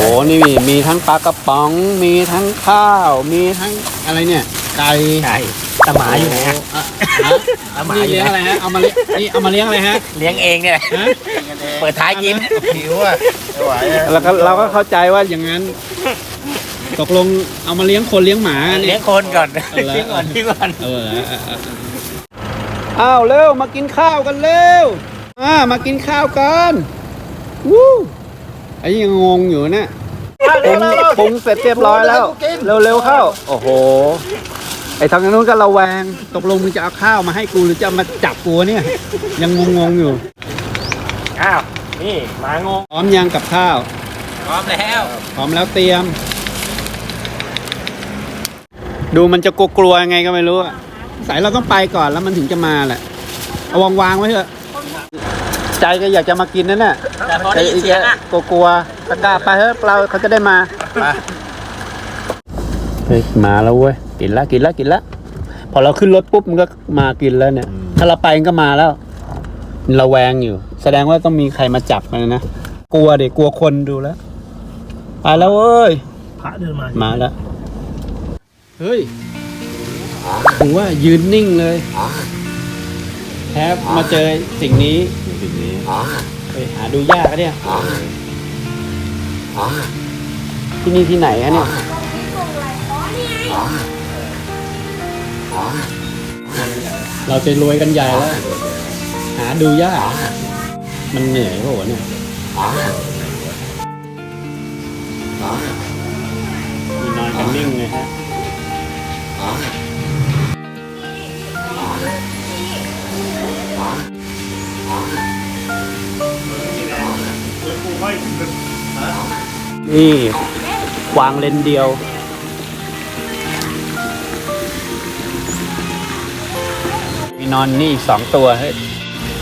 อ้โหนี่มีมีทั้งปลากระป๋อง มีทั้งข้าว มีทั้งอะไรเนี่ย ไก่ใช่ตาหมาอยู่ไหนฮะอะตาหมานี่อยู่เลี้ยงไหนอะไรฮะ เอามาเลี้ยงนี่เอามาเลี้ยงอะไรฮะ เลี้ยงเองเนี่ยฮะเปิดท้ายกินหิวอะไม่ไหวอะแล้วก็เราก็เข้าใจว่าอย่างนั้น ตกลงเอามาเลี้ยงคนเลี้ยงหมากันเลี้เนี่ยยงคนก่อนเอาละเลี้ยงก่อนเลี้ยงก่อนเออเออเออเอออ้าวเร็วมากินข้าวกันเร็วอ่ามากินข้าวกันวู้ ไอ้ยังงงอยู่เนี่ยปรุงปรุงเสร็จเรียบร้อยแล้ว เร็วๆเข้า โอ้โห ไอ้ทางนู้นก็ระแวง ตกลงมึงจะเอาข้าวมาให้กูหรือจะเอามาจับกูเนี่ย ยังงงๆอยู่ อ้าว นี่หมางงพร้อมยังกับข้าว พร้อมแล้ว พร้อมแล้วเตรียม ดูมันจะกลัวๆยังไงก็ไม่รู้อะสายเราต้องไปก่อนแล้วมันถึงจะมาแหละ เอาวางวางๆไว้เถอะ ใจก็อยากจะมากินนั่นแหละแต่พอได้ยินเสียงอะกลัวๆตะกร้าไปเถอะเราเขาจะได้มาไปเฮ้ยมาแล้วเว้ยกินแล้วกินแล้วกินแล้วพอเราขึ้นรถปุ๊บมันก็มากินแล้วเนี่ย ถ้าเราไปมันก็มาแล้วเราแวงอยู่ แสดงว่าต้องมีใครมาจับมันนะกลัวเด็กกลัวคนดูแล้วไปแล้วเว้ยพระเดินมามาแล้วเฮ้ยผมว่ายืนนิ่งเลยแทบมาเจอสิ่งนี้ สิ่งนี้เฮ้ยหาดูยากอะเนี่ย ที่นี่ที่ไหนอะเนี่ย เราจะรวยกันใหญ่แล้ว หาดูยาก มันเหนื่อยเปล่าวะเนี่ย มีนอนกันนิ่งเลยฮะ นี่วางเลนเดียว มีนอนนี่สองตัวเฮ้ย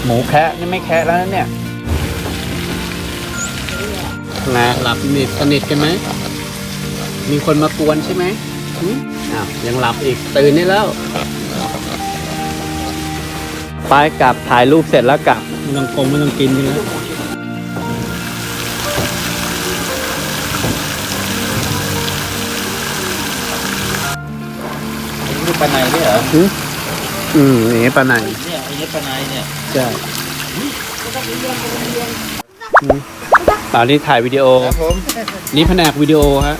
หมูแคะนี่ไม่แคะแล้วนะเนี่ยไงหลับสนิทสนิทกันไหม มีคนมากวนใช่ไหมอ้าวยังหลับอีกตื่นได้แล้วไปกลับถ่ายรูปเสร็จแล้วกลับไม่ต้องกงไม่ต้องกินกันแล้ว ปลาในนี่เหรออืมอืมนี่ปลาไหนเนี่ยไอ้นี่ปลาในเนี่ยใช่อืมตอนนี้ถ่ายวิดีโอ ครับผมนี่แผนกวิดีโอฮะ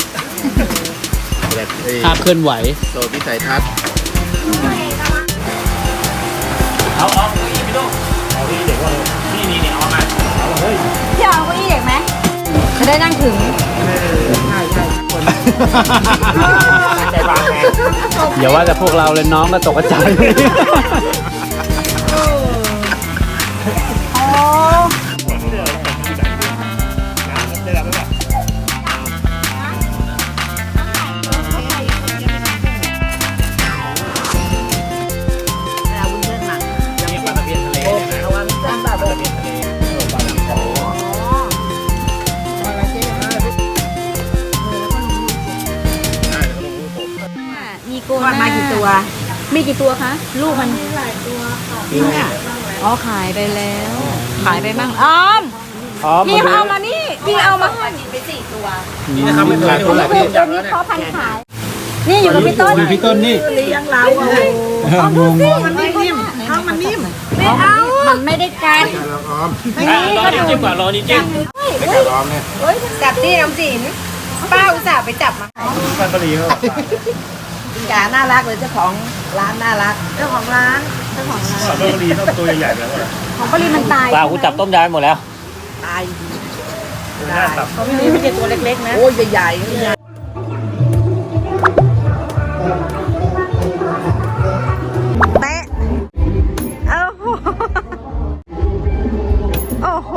แบบไอ้ภาพเคลื่อนไหว โซวิสัยทัศน์เอาเอาเก้าอี้ไปดูเอาเก้าอี้เด็กว่านี่นี่นี่เอามาเอาเฮ้ยพี่เอาเก้าอี้เด็กไหมจะได้นั่งถึง ใจบางแฮอย่าว่าแต่พวกเราเลยน้องก็ตกใจ กี่ตัวคะ ลูกมันมีหลายตัวค่ะจริงอะอ๋อขายไปแล้ว ขายไปบ้างอ้อมอ๋อพี่มาดูเอามานี่พี่เอามาให้นี่นะครับไม่เคยตัวไหนพี่ตัวนี้เขาพันขาย นี่อยู่กับพี่ต้นมีพี่ต้นนี่เลี้ยงเราเอองงงมันไม่นิ่มท้องมันนิ่มไม่เอามันไม่ได้กันเราพร้อมอะรอนี่จิ้มก่อนรอนี่จิ้มไม่กล้าพร้อมเนี่ยจับที่น้ำจีนป้าอุตส่าห์ไปจับมาปลาปลีเขากาน่ารักเลยเจ้าของ ร้านน่ารักเจ้าของร้านเจ้าของร้านปลาปลีต้องตัวใหญ่ๆแบบว่าของปริมันตายปลากูจับต้มยำหมดแล้ว ตายหน้าตับเขาไม่ได้ไม่ใช่ตัวเล็กๆนะ โอ้ยใหญ่ๆเตะโอ้โหโอ้โห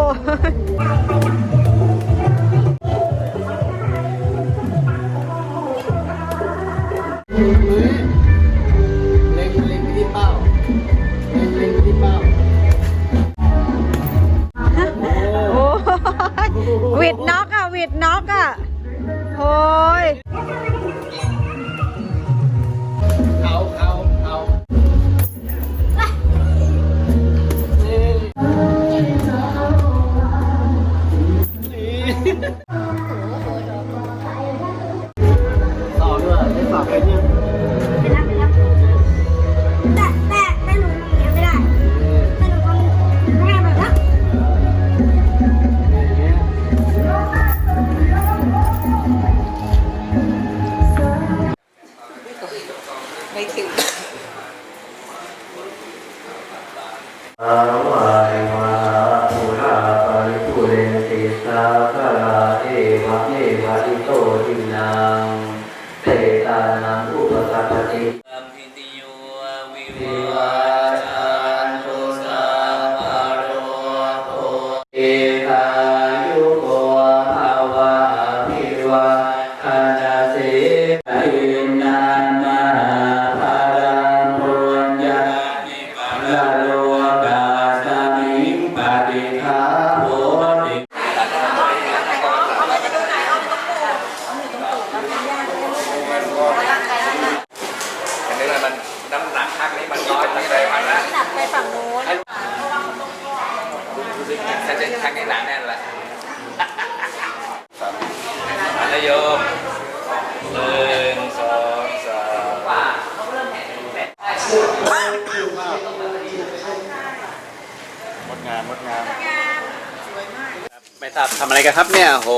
ทราบทำอะไรกันครับเนี่ยโห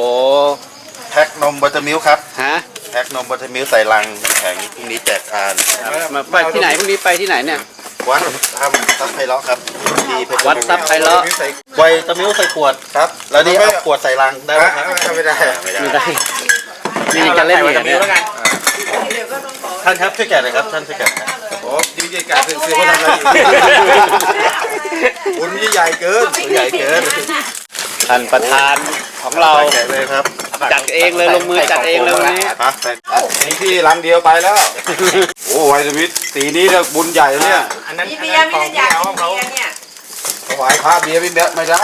แพ็กนมบัตเตอร์มิลค์ครับฮะแพ็กนมบัตเตอร์มิลค์ใส่ลังแข็งพรุ่งนี้แจกทานมาไปที่ไหนพรุ่งนี้ไปที่ไหนเนี่ย วัดทำซับไพเราะครับที่เพชรวัดทรัพย์ไพเราะไวตะมิลค์ใส่ขวดครับ แล้วนี่เอาขวดใส่ลังได้ไหมครับไม่ได้ไม่ได้ไม่ได้นี่จะเล่นเหรียญเนี่ยท่านครับช่วยแกะหน่อยครับท่านช่วยแกะหน่อยโอ้ดีใจการเป็นซื้อเขาทำอะไรอยู่บุญนี่ใหญ่เกินใหญ่เกิน ท่านประธานของเราแกะเลยครับจัดเองเลยลงมือจัดเองเลยวันนี้ฮะนี่พี่ลังเดียวไปแล้ว โอ้ไวท์มิตรสีนี้เนี่ยบุญใหญ่เลยเนี่ยอันนั้นมีเบียร์ไม่ได้อยากกินเบียร์เนี่ยถวายพระเบียร์ไม่ได้ไม่ได้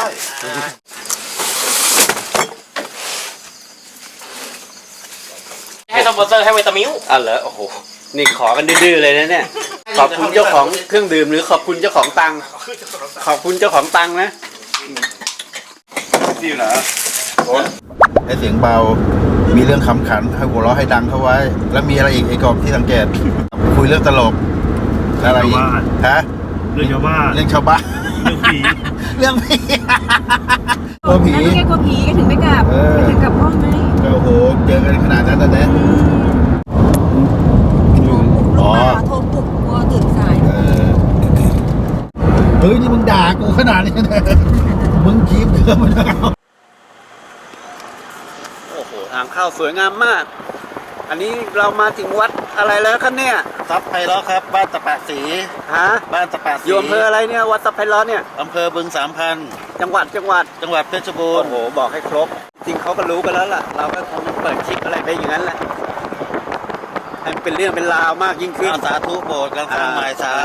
ให้สปอนเซอร์ให้วิตามิวอะเหรอโอ้โหนี่ขอกันดื้อๆเลยนะเนี่ยขอบคุณเจ้าของเครื่องดื่มหรือขอบคุณเจ้าของตังค์ขอบคุณเจ้าของตังค์นะ นี่เหรอให้เสียงเบา มีเรื่องขำขันให้หัวเราะให้ดังเข้าไว้ แล้วมีอะไรอีกไอ้กอบที่สังเกต คุยเรื่องตลกอะไรอีกฮะเรื่องชาวบ้านเรื่องชาวบ้านเรื่องผีเรื่องผีกลัวผีนั่นแกกลัวผีก็ถึงไม่กลับเออไม่ถึงกลับห้องไงโอ้โหเจอกันขนาดนั้นนะเนี่ยอ๋อโทรปลุกกลัวตื่นสายเออเฮ้ยนี่มึงด่ากูขนาดนี้นะ มึงคีบเกินมันแล้วโอ้โห ทางเข้าสวยงามมาก อันนี้เรามาถึงวัดอะไรแล้วครับเนี่ย ซับไพเราะครับ บ้านตะปะสี ฮะบ้านตะปะสีอยู่อำเภออะไรเนี่ย วัดสัพไพเราะเนี่ย อำเภอบึงสามพัน จังหวัดจังหวัด จังหวัดเพชรบูโอ้รณ์ โห บอกให้ครบ จริงเขาก็รู้กันแล้วล่ะ เราก็คงเปิดคลิปอะไรไปอย่างนั้นแหละ ให้มันเป็นเรื่องเป็นราวมากยิ่งขึ้นอ้าวสาธุโบสถ์กันสร้างใหม่สา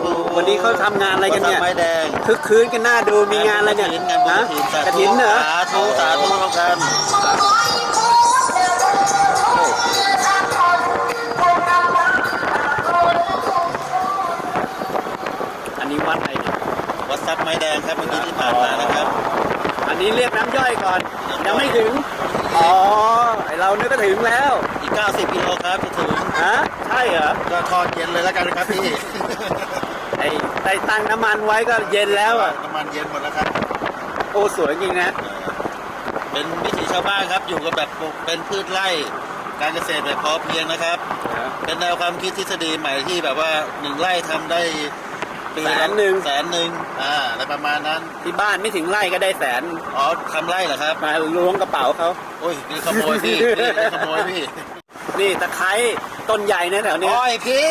ธุวันนี้เขาทำงานอะไรกันเนี่ยวัดไม้แดงคึกคืนกันหน้าดูมีงานอะไรเนี่ยงานบุญฮะกระถินสากธุระถินเหรอสาธุสาธุเท่ากันอันนี้วัดอะไรเนี่ยวัดทรัพย์ไม้แดงครับเมื่อกี้ที่ผ่านมานะครับ อันนี้เรียกน้ำย่อยก่อนยังไม่ถึง อ๋อ ไอเราเนี่ยก็ถึงแล้วอีก 90กิโลครับจะถึงฮะใช่เหรอก็ทอดเย็นเลยแล้วกันนะครับพี่ ไอ้ได้ตั้งน้ำมันไว้ก็เย็นแล้วอะน้ำมันเย็นหมดแล้วครับ โอ้สวยจริงนะ เป็นวิถีชาวบ้านครับ อยู่กันแบบปลูกเป็นพืชไร่ การเกษตรแบบพอเพียงนะครับ เป็นแนวความคิดทฤษฎีใหม่ที่แบบว่าหนึ่งไร่ทำได้ปีละแสนหนึ่ง แสนหนึ่งอ่าอะไรประมาณนั้น ที่บ้านไม่ถึงไร่ก็ได้แสนอ๋อทำไร่เหรอครับ มาล้วงกระเป๋าเขา โอ้ยนี่ขโมยพี่นี่นี่ขโมยพี่ นี่ตะไคร้ต้นใหญ่นะแถวเนี้ยอ้อยพี่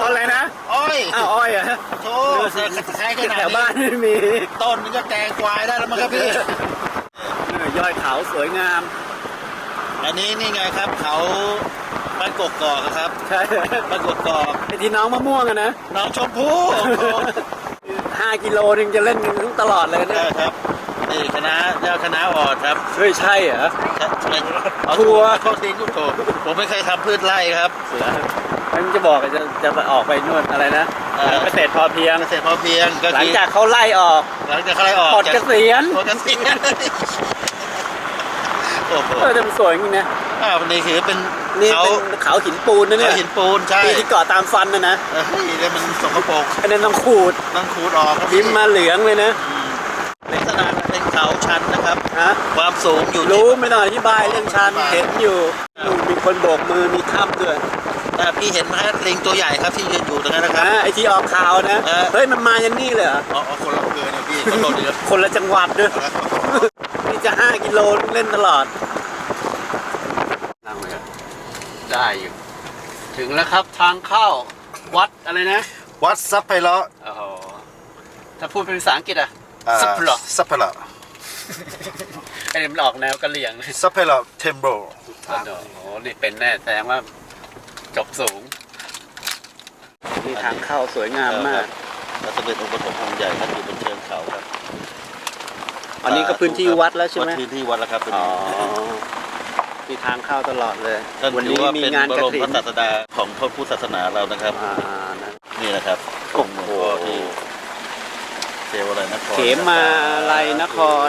ต้นอะไรนะอ้อยอ้าวอ้อยเหรอโธ่เสือคล้ายขนาดแถวบ้านนี้ไม่มีต้นนึงก็แกงควายได้แล้วมั้งครับพี่เออยอดเขาสวยงาม อันนี้นี่ไงครับเขาบ้านกกอกอะครับใช่บ้านกกอกไอ้ที่น้องมะม่วงอะนะน้องชมพู่ห้ากิโลนึงจะเล่นกันตลอดเลยใช่เนี่ยครับนี่ คณะเจ้าคณะอ่อนครับเฮ้ยใช่เหรอใช่ใช่เอาทัถั่ววร์โทษทีกูโถผมไม่เคยทำพืชไร่ครับเสือมันจะบอกว่าจะจะไปออกไปนวดอะไรนะเออเกษตรพอเพียงเกษตรพอเพียงก็หลังคือจากเขาไล่ออก หลังจากเขาไล่ออกปลดเกษียณปลดเกษียณโอ้โหเออแต่มันสวยจริงนะอ่าวันนี้คือเป็นนี่เขาเป็นเขาหินปูนนะเนี่ยเขาหินปูนใช่ที่ที่เกาะตามฟันนะนะเฮ้ยแล้วมันสกปรกอันนั้นต้องขูดต้องขูดออกครับพิมพ์มาเหลืองเลยนะลักษณะ เป็นเขาชันนะครับ ฮะความสูงอยู่ที่รู้ไม่ต้องอธิบายเรื่องชันเห็นอยู่นู่นมีคนโบกมือมีถ้ำด้วยอ่าพี่เห็นไหมฮะลิงตัวใหญ่ครับที่ยืนอยู่ตรงนั้นนะครับอ่าไอที่ออกข่าวนะเออ เฮ้ยมันมายันนี่เลยเหรออ๋ออ๋อคนละเกินนะพี่ขอโทษดีครับคนละจังหวัดด้วยนี่จะห้ากิโลเล่นตลอดนั่งเลยครับได้อยู่ ถึงแล้วครับทางเข้าวัดอะไรนะวัดซับไพเราะโอ้โหถ้าพูดเป็นภาษาอังกฤษอะอ่าซับเหรอซับไพเราะ ไอ้นี่มันออกแนวกะเหลี่ยงเลยซับไพเราะเทมโบโอ้โหนี่เป็นแน่แสดงว่าจบสูงนี่ทางเข้าสวยงามมากพระสมเด็จองค์ปฐมองค์ใหญ่ครับอยู่บนเชิงเขาครับ อันนี้ก็พื้นที่วัดแล้วใช่ไหมวัดพื้นที่วัดแล้วครับเป็นอ๋อมีทางเข้าตลอดเลยท่านวันถือนี้ว่ามีเป็นงานบกรระมถิ่พนระศาสดาของพระพุทธศาสนาเรานะครับอ่านะนี่นะครับโอ้โหหลวงพ่อที่เทวอะไรนครเขมาลัยนคร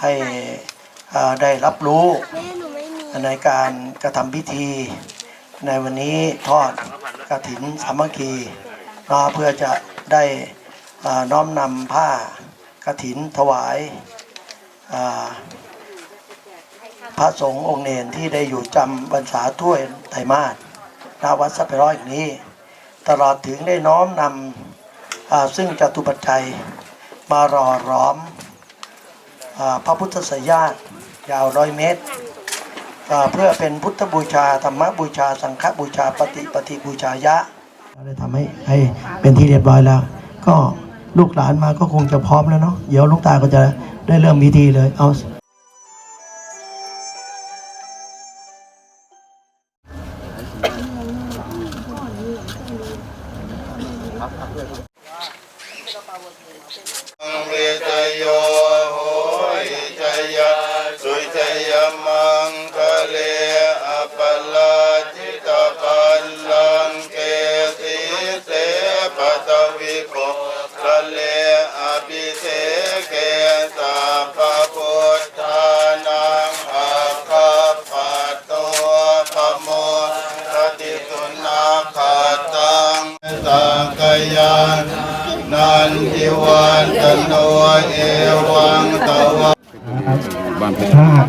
ให้เอ่อได้รับรู้ในการกระทำพิธี ในวันนี้ทอดกระถินสามัคคีเนาะเพื่อจะได้เอ่อน้อมนำผ้ากระถินถวายเอ่อพระสงฆ์องค์เนนที่ได้อยู่จำบรรษาถ้วยไตรมาสณวัดสัพเพร้อยอย่างนี้ ตลอดถึงได้น้อมนำอ่าซึ่งจตุปัจจัยมารอร้อมอา พระพุทธสยามยาวร้อยเมตร เพื่อเป็นพุทธบูชาธรรมบูชา สังฆบูชาปฏิปฏิบูชายะเราได้ทำให้ให้เป็นที่เรียบร้อยแล้ว ก็ลูกหลานมาก็คงจะพร้อมแล้วเนาะเดี๋ยวลูกตาก็จะได้เริ่มพิธีเลยเอา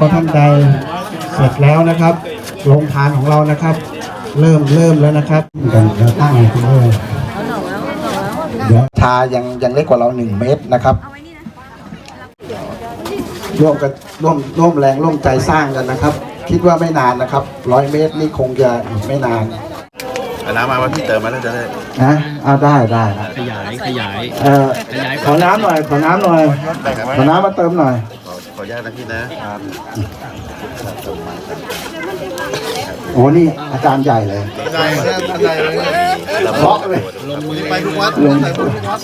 ถ้าหากว่าท่านใดเสร็จแล้วนะครับโรงทานของเรานะครับ เริ่มเริ่มแล้วนะครับเดี๋ยวตั้งคุณเลยเดี๋ยวชายังยังเล็กกว่าเราหนึ่งเมตรนะครับ ร่วมกันร่วมร่วมแรงร่วมใจสร้างกันนะครับ คิดว่าไม่นานนะครับร้อยเมตรนี่คงจะอีกไม่นานเอาน้ำมาว่าพี่เติมมาแล้วจะได้นะเอาได้ได้ขยายขยายเออขอน้ำหน่อยขอน้ำหน่อยขอน้ำมาเติมหน่อย อขออนุญาตนะพี่นะโอ้นี่อาจารย์ใหญ่เลยได้ได้เลยเพราะเลยลงมือไปทุกวัดลง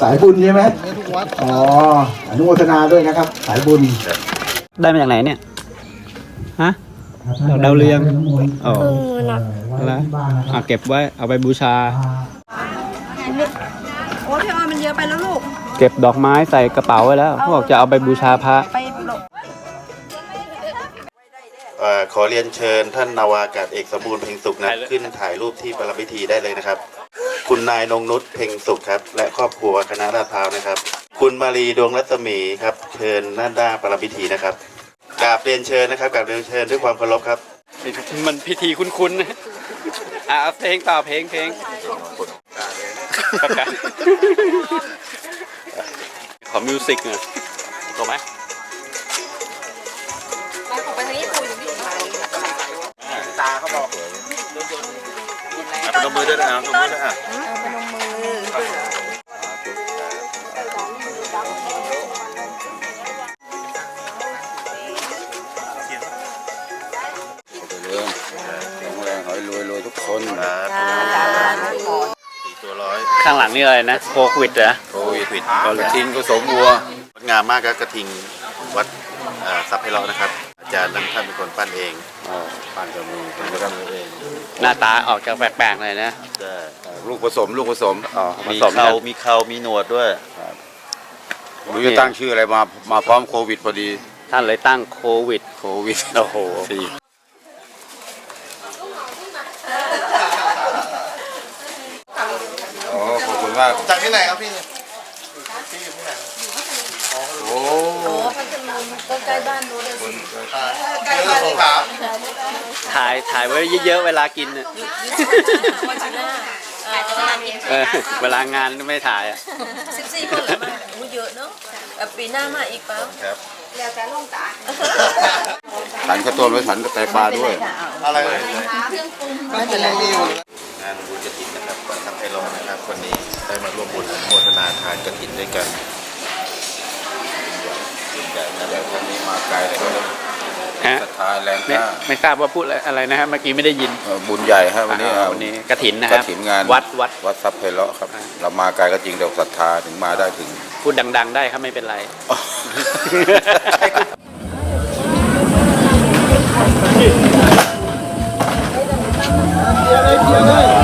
สายบุญใช่ไหมอ๋ออนุโมทนาด้วยนะครับ สายบุญได้มาจากไหนเนี่ยฮะดาวเรืองอ๋อแล้วอะเก็บไว้เอาไปบูชาโอ้พี่ออยมันเยอะไปแล้วลูก เก็บดอกไม้ใส่กระเป๋าไว้แล้วเขาบอกจะเอาไปบูชาพระไปหลบ เอ่อขอเรียนเชิญท่านนาวากาศเอกสมบูรณ์เพ็งสุขนะขึ้นถ่ายรูปที่ประพิธีได้เลยนะครับ คุณนายนงนุชเพ็งสุขครับ และครอบครัวคณะราษฎราวนะครับ คุณมารีดวงรัศมีครับ เชิญหน้าด้านประพิธีนะครับกราบเรียนเชิญนะครับกราบเรียนเชิญด้วยความเคารพครับมันพิธีคุ้นๆนะอะเอาเพลงต่อเพลงเพลงประกาศขอมิวสิกหน่อยถูกไหม บอกกินมมือด้วยนะพนมมือด้วยอะขนมมือเรื่องแรงขอให้รวยรวยทุกคนสี่ตัวร้อยข้างหลังนี่อะไรนะโควิดเหรอโควิดผิดก็ทิ้งก็สมวัวงดงามมากครับกระทิงวัดทรัพย์ไพเรานะครับ จารย์นั้นท่านเป็นคนปั้นเองอ๋อปั้นกับมือปั้นกับมือเองหน้าตาออกจะแปลกๆเลยนะได้ลูกผสมลูกผสมอ๋อผมีสมเขากันมีเขามีหนวดด้วยไม่รู้จะตั้งชื่ออะไรมามาพร้อมโควิดพอดี ท่านเลยตั้งโควิดโควิดโอ้โหสี่โอ้ขอบคุณมากจากที่ไหนครับพี่ โอ้ใกล้บ้านนู้นเลยใกล้บ้านถามถ่ายถ่ายไว้เยอะๆเวลากินน่ะเออเวลางานไม่ถ่ายอะสิบสี่คนเหรอมาอู้เยอะเนาะแบบปีหน้ามาอีกเปล่าครับแล้วแต่ลงตาฉันข้าวต้มแล้วฉันก็ไตปลาด้วย อะไรเลยไม่เป็นไรงานบุญกระถินนะครับวัดทรัพย์ไพเราะนะครับวันนี้ได้มาร่วมบุญอนุโมทนาทานกระถินด้วยกันใหญ่นะ ไฮะไม่ไม่ทราบว่าพูดอะไรนะครับเมื่อกี้ไม่ได้ยินบุญใหญ่ฮะวันนี้วันนี้กระถินนะครับถิ่นงานวัดวัดวัดทรัพย์เพลาะครับ เรามาไกลก็จริงแต่ศรัทธาถึงมาได้ถึง พูดดัง ๆ ได้ครับไม่เป็นไร เดี๋เลี้ยวเลย